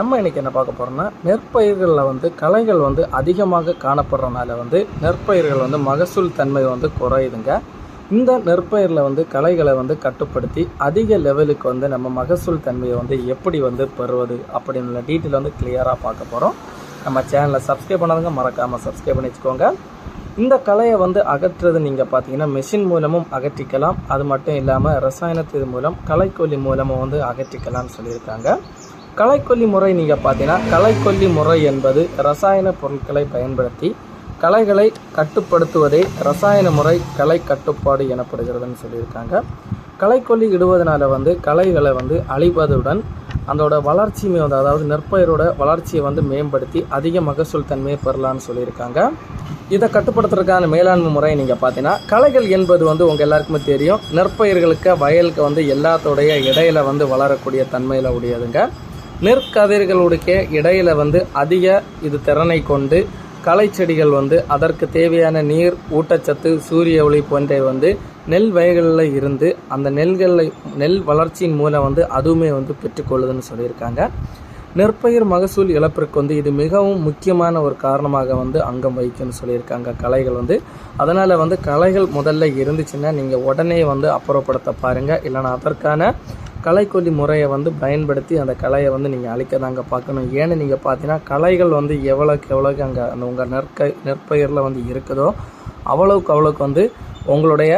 நம்ம இன்னைக்கு என்ன பார்க்க போகிறோம்னா நெற்பயிர்களில் வந்து களைகள் வந்து அதிகமாக காணப்படுறதுனால வந்து நெற்பயிர்கள் வந்து மகசூல் தன்மை வந்து குறையுதுங்க. இந்த நெற்பயிரில் வந்து களைகளை வந்து கட்டுப்படுத்தி அதிக லெவலுக்கு வந்து நம்ம மகசூல் தன்மையை வந்து எப்படி வந்து பெறுவது அப்படின்னு டீட்டெயில் வந்து கிளியராக பார்க்க போகிறோம் நம்ம சேனலை சப்ஸ்கிரைப் பண்ணாதுங்க மறக்காமல் சப்ஸ்கிரைப் பண்ணி வச்சுக்கோங்க. இந்த களையை வந்து அகற்றுறது நீங்கள் பார்த்தீங்கன்னா மிஷின் மூலமும் அகற்றிக்கலாம். அது மட்டும் இல்லாமல் ரசாயனத்தின் மூலம் களைக்கொல்லி மூலமும் வந்து அகற்றிக்கலாம்னு சொல்லியிருக்காங்க. களைக்கொல்லி முறை நீங்கள் பார்த்தீங்கன்னா களைக்கொல்லி முறை என்பது ரசாயன பொருட்களை பயன்படுத்தி களைகளை கட்டுப்படுத்துவதே ரசாயன முறை களை கட்டுப்பாடு எனப்படுகிறதுன்னு சொல்லியிருக்காங்க. களைக்கொல்லி இடுவதனால வந்து களைகளை வந்து அழிப்பதுடன் அதோட வளர்ச்சியுமே வந்து அதாவது நெற்பயிரோட வளர்ச்சியை வந்து மேம்படுத்தி அதிக மகசூல் தன்மையை பெறலாம்னு சொல்லியிருக்காங்க. இதை கட்டுப்படுத்துறதுக்கான மேலாண்மை முறை நீங்கள் பார்த்தீங்கன்னா களைகள் என்பது வந்து உங்கள் எல்லாருக்குமே தெரியும். நெற்பயிர்களுக்கு வயலுக்கு வந்து எல்லாத்தோடைய இடையில வந்து வளரக்கூடிய தன்மையில் உடையதுங்க. நெற்கதிர்களுடைய இடையில வந்து அதிக இது திறனை கொண்டு களை செடிகள் வந்து அதற்கு தேவையான நீர் ஊட்டச்சத்து சூரிய ஒளி போன்றவை வந்து நெல் வயல்களில் இருந்து அந்த நெல்களில் நெல் வளர்ச்சியின் மூலம் வந்து அதுவுமே வந்து பெற்றுக்கொள்ளுதுன்னு சொல்லியிருக்காங்க. நெற்பயிர் மகசூல் இழப்பிற்கு வந்து இது மிகவும் முக்கியமான ஒரு காரணமாக வந்து அங்கம் வகிக்கும்னு சொல்லியிருக்காங்க களைகள் வந்து. அதனால் வந்து களைகள் முதல்ல இருந்துச்சுன்னா நீங்கள் உடனே வந்து அப்புறப்படுத்த பாருங்கள் இல்லைன்னா அதற்கான களைக்கொல்லி முறையை வந்து பயன்படுத்தி அந்த களையை வந்து நீங்கள் அழிக்க தாங்க பார்க்கணும். ஏன்னு நீங்கள் பார்த்தீங்கன்னா களைகள் வந்து எவ்வளோக்கு எவ்வளோக்கு அங்கே அந்த உங்கள் நெற்க நெற்பயிரில் வந்து இருக்குதோ அவ்வளவுக்கு அவ்வளோக்கு வந்து உங்களுடைய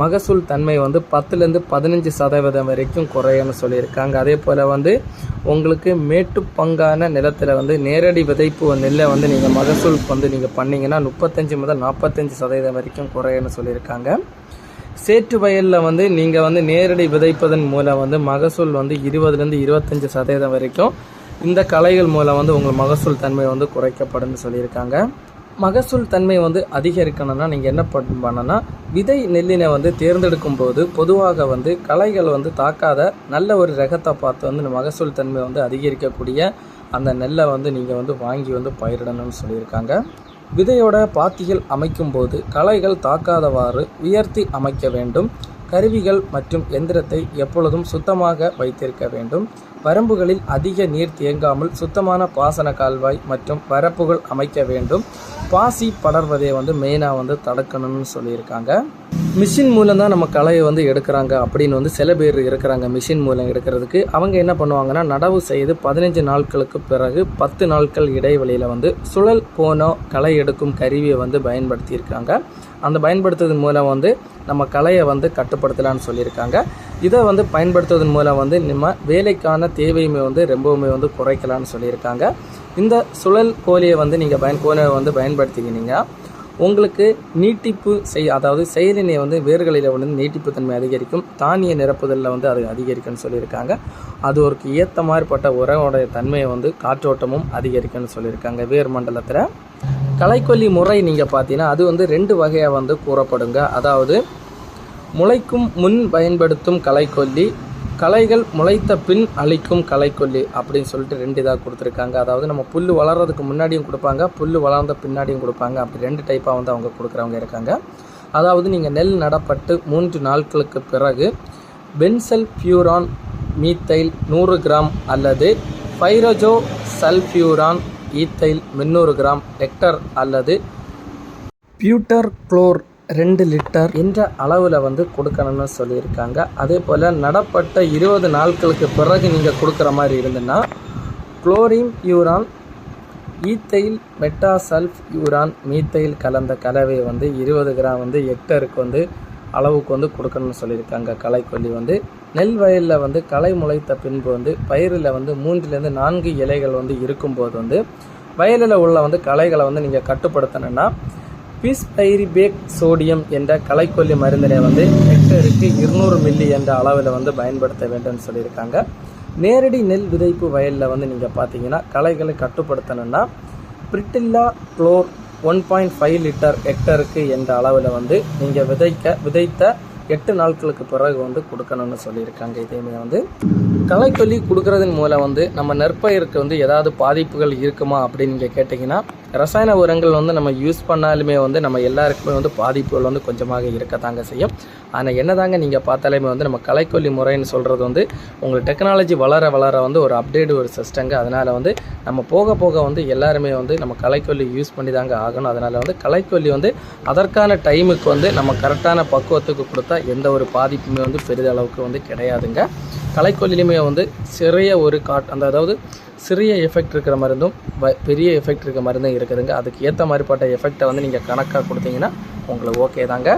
மகசூல் தன்மை வந்து பத்துலேருந்து பதினஞ்சு சதவீதம் வரைக்கும் குறையும்னு சொல்லியிருக்காங்க. அதே போல் வந்து உங்களுக்கு மேட்டு பங்கான நிலத்தில் வந்து நேரடி விதைப்பு நெல்லை வந்து நீங்கள் மகசூல் வந்து நீங்கள் பண்ணிங்கன்னா முப்பத்தஞ்சு முதல் நாற்பத்தஞ்சு சதவீதம் வரைக்கும் குறையும்னு சொல்லியிருக்காங்க. சேற்று வயலில் வந்து நீங்கள் வந்து நேரடி விதைப்பதன் மூலம் வந்து மகசூல் வந்து இருபதுலேருந்து இருபத்தஞ்சி சதவீதம் வரைக்கும் இந்த கலைகள் மூலம் வந்து உங்கள் மகசூல் தன்மை வந்து குறைக்கப்படும்னு சொல்லியிருக்காங்க. மகசூல் தன்மை வந்து அதிகரிக்கணும்னா நீங்கள் என்ன பண்ணணும்னா விதை நெல்லினை வந்து தேர்ந்தெடுக்கும் போது பொதுவாக வந்து களைகள் வந்து தாக்காத நல்ல ஒரு ரகத்தை பார்த்து வந்து மகசூல் தன்மை வந்து அதிகரிக்கக்கூடிய அந்த நெல்லை வந்து நீங்கள் வந்து வாங்கி வந்து பயிரிடணும்னு சொல்லியிருக்காங்க. விதையோட பாத்திகள் அமைக்கும்போது களைகள் தாக்காதவாறு உயர்த்தி அமைக்க வேண்டும். கருவிகள் மற்றும் எந்திரத்தை எப்பொழுதும் சுத்தமாக வைத்திருக்க வேண்டும். வரம்புகளில் அதிக நீர் தேங்காமல் சுத்தமான பாசன கால்வாய் மற்றும் வரப்புகள் அமைக்க வேண்டும். பாசி படர்வதை வந்து மெயினாக வந்து தடுக்கணும்னு சொல்லியிருக்காங்க. மிஷின் மூலம் தான் நம்ம களையை வந்து எடுக்கிறாங்க அப்படின்னு வந்து சில பேர் இருக்கிறாங்க மிஷின் மூலம் எடுக்கிறதுக்கு. அவங்க என்ன பண்ணுவாங்கன்னா நடவு செய்து பதினஞ்சு நாட்களுக்கு பிறகு பத்து நாட்கள் இடைவெளியில் வந்து சுழல் போனோ களை எடுக்கும் கருவியை வந்து பயன்படுத்தியிருக்காங்க. அந்த பயன்படுத்துவதன் மூலம் வந்து நம்ம கலையை வந்து கட்டுப்படுத்தலாம்னு சொல்லியிருக்காங்க. இதை வந்து பயன்படுத்துவதன் மூலம் வந்து நம்ம வேலைக்கான தேவையுமே வந்து ரொம்பவுமே வந்து குறைக்கலாம்னு சொல்லியிருக்காங்க. இந்த சுழல் கோழியை வந்து நீங்கள் பயன் கோலை வந்து பயன்படுத்திக்கினீங்க. உங்களுக்கு நீட்டிப்பு செய் அதாவது செயலினை வந்து வேர்களில் வந்து நீட்டிப்பு தன்மை அதிகரிக்கும். தானிய நிரப்புதலில் வந்து அது அதிகரிக்கும்னு சொல்லியிருக்காங்க. அது ஒரு ஏற்ற மாதிரிப்பட்ட உரவோடைய தன்மையை வந்து காற்றோட்டமும் அதிகரிக்கும்னு சொல்லியிருக்காங்க வேர் மண்டலத்தில். களைக்கொல்லி முறை நீங்கள் பார்த்தீங்கன்னா அது வந்து ரெண்டு வகையாக வந்து கூறப்படுங்க. அதாவது முளைக்கும் முன் பயன்படுத்தும் களைக்கொல்லி களைகள் முளைத்த பின் அழிக்கும் களைக்கொல்லி அப்படின்னு சொல்லிட்டு ரெண்டு இதாக கொடுத்துருக்காங்க. அதாவது நம்ம புல் வளர்கிறதுக்கு முன்னாடியும் கொடுப்பாங்க புல் வளர்ந்த பின்னாடியும் கொடுப்பாங்க. அப்படி ரெண்டு டைப்பாக வந்து அவங்க கொடுக்குறவங்க இருக்காங்க. அதாவது நீங்கள் நெல் நடப்பட்டு மூன்று நாட்களுக்கு பிறகு பென்சல் பியூரான் மீத்தைல் நூறு கிராம் அல்லது பைரஜோ சல்ஃபியூரான் ஈத்தைல் முந்நூறு கிராம் ஹெக்டர் அல்லது பியூட்டர் குளோர் ரெண்டு லிட்டர் என்ற அளவில் வந்து கொடுக்கணும்னு சொல்லியிருக்காங்க. அதே போல் நடப்பட்ட இருபது நாட்களுக்கு பிறகு நீங்கள் கொடுக்குற மாதிரி இருந்துன்னா chlorimuron ethyl metsulfuron methyl கலந்த கலவையை வந்து இருபது கிராம் வந்து ஹெக்டருக்கு வந்து அளவுக்கு வந்து கொடுக்கணும்னு சொல்லியிருக்காங்க. களைக்கொல்லி வந்து நெல் வயலில் வந்து களை முளைத்த பின்பு வந்து பயிரில் வந்து மூன்றிலேருந்து நான்கு இலைகள் வந்து இருக்கும்போது வந்து வயலில் உள்ள வந்து களைகளை வந்து நீங்கள் கட்டுப்படுத்தணுன்னா பிஸ்பைரிபேக் சோடியம் என்ற களைக்கொல்லி மருந்தினை வந்து ஹெக்டருக்கு இருநூறு மில்லி என்ற அளவில் வந்து பயன்படுத்த வேண்டும்னு சொல்லியிருக்காங்க. நேரடி நெல் விதைப்பு வயலில் வந்து நீங்கள் பார்த்தீங்கன்னா களைகளை கட்டுப்படுத்தணும்னா pretilachlor one point five litre ஹெக்டருக்கு என்ற அளவில் வந்து நீங்கள் விதைக்க விதைத்த எட்டு நாட்களுக்கு பிறகு வந்து கொடுக்கணும்னு சொல்லியிருக்காங்க. இதேமே வந்து களைக்கொல்லி கொடுக்கறதன் மூலம் வந்து நம்ம நெற்பயிருக்கு வந்து ஏதாவது பாதிப்புகள் இருக்குமா அப்படின்னு நீங்கள் கேட்டிங்கன்னா ரசாயன உரங்கள் வந்து நம்ம யூஸ் பண்ணாலுமே வந்து நம்ம எல்லாருக்குமே வந்து பாதிப்புகள் வந்து கொஞ்சமாக இருக்கத்தாங்க செய்யும். ஆனால் என்னதாங்க நீங்கள் பார்த்தாலுமே வந்து நம்ம களைக்கொல்லி முறைன்னு சொல்கிறது வந்து உங்களுக்கு டெக்னாலஜி வளர வளர வந்து ஒரு அப்டேட் ஒரு சிஸ்டங்க அதனால் வந்து நம்ம போக போக வந்து எல்லாருமே வந்து நம்ம களைக்கொல்லி யூஸ் பண்ணி தாங்க ஆகணும். அதனால் வந்து களைக்கொல்லி வந்து அதற்கான டைமுக்கு வந்து நம்ம கரெக்டான பக்குவத்துக்கு கொடுத்தா எந்த ஒரு பாதிப்புமே வந்து பெரிதளவுக்கு வந்து கிடையாதுங்க. களைக்கொல்லிலுமே வந்து சிறிய ஒரு காட் அந்த அதாவது சிறிய எஃபெக்ட் இருக்கிற மருந்தும் பெரிய எஃபெக்ட் இருக்கிற மருந்தும் இருக்குதுங்க. அதுக்கு ஏற்ற மாதிரிப்பட்ட எஃபெக்டை வந்து நீங்கள் கணக்காக கொடுத்தீங்கன்னா உங்களுக்கு ஓகே தாங்க.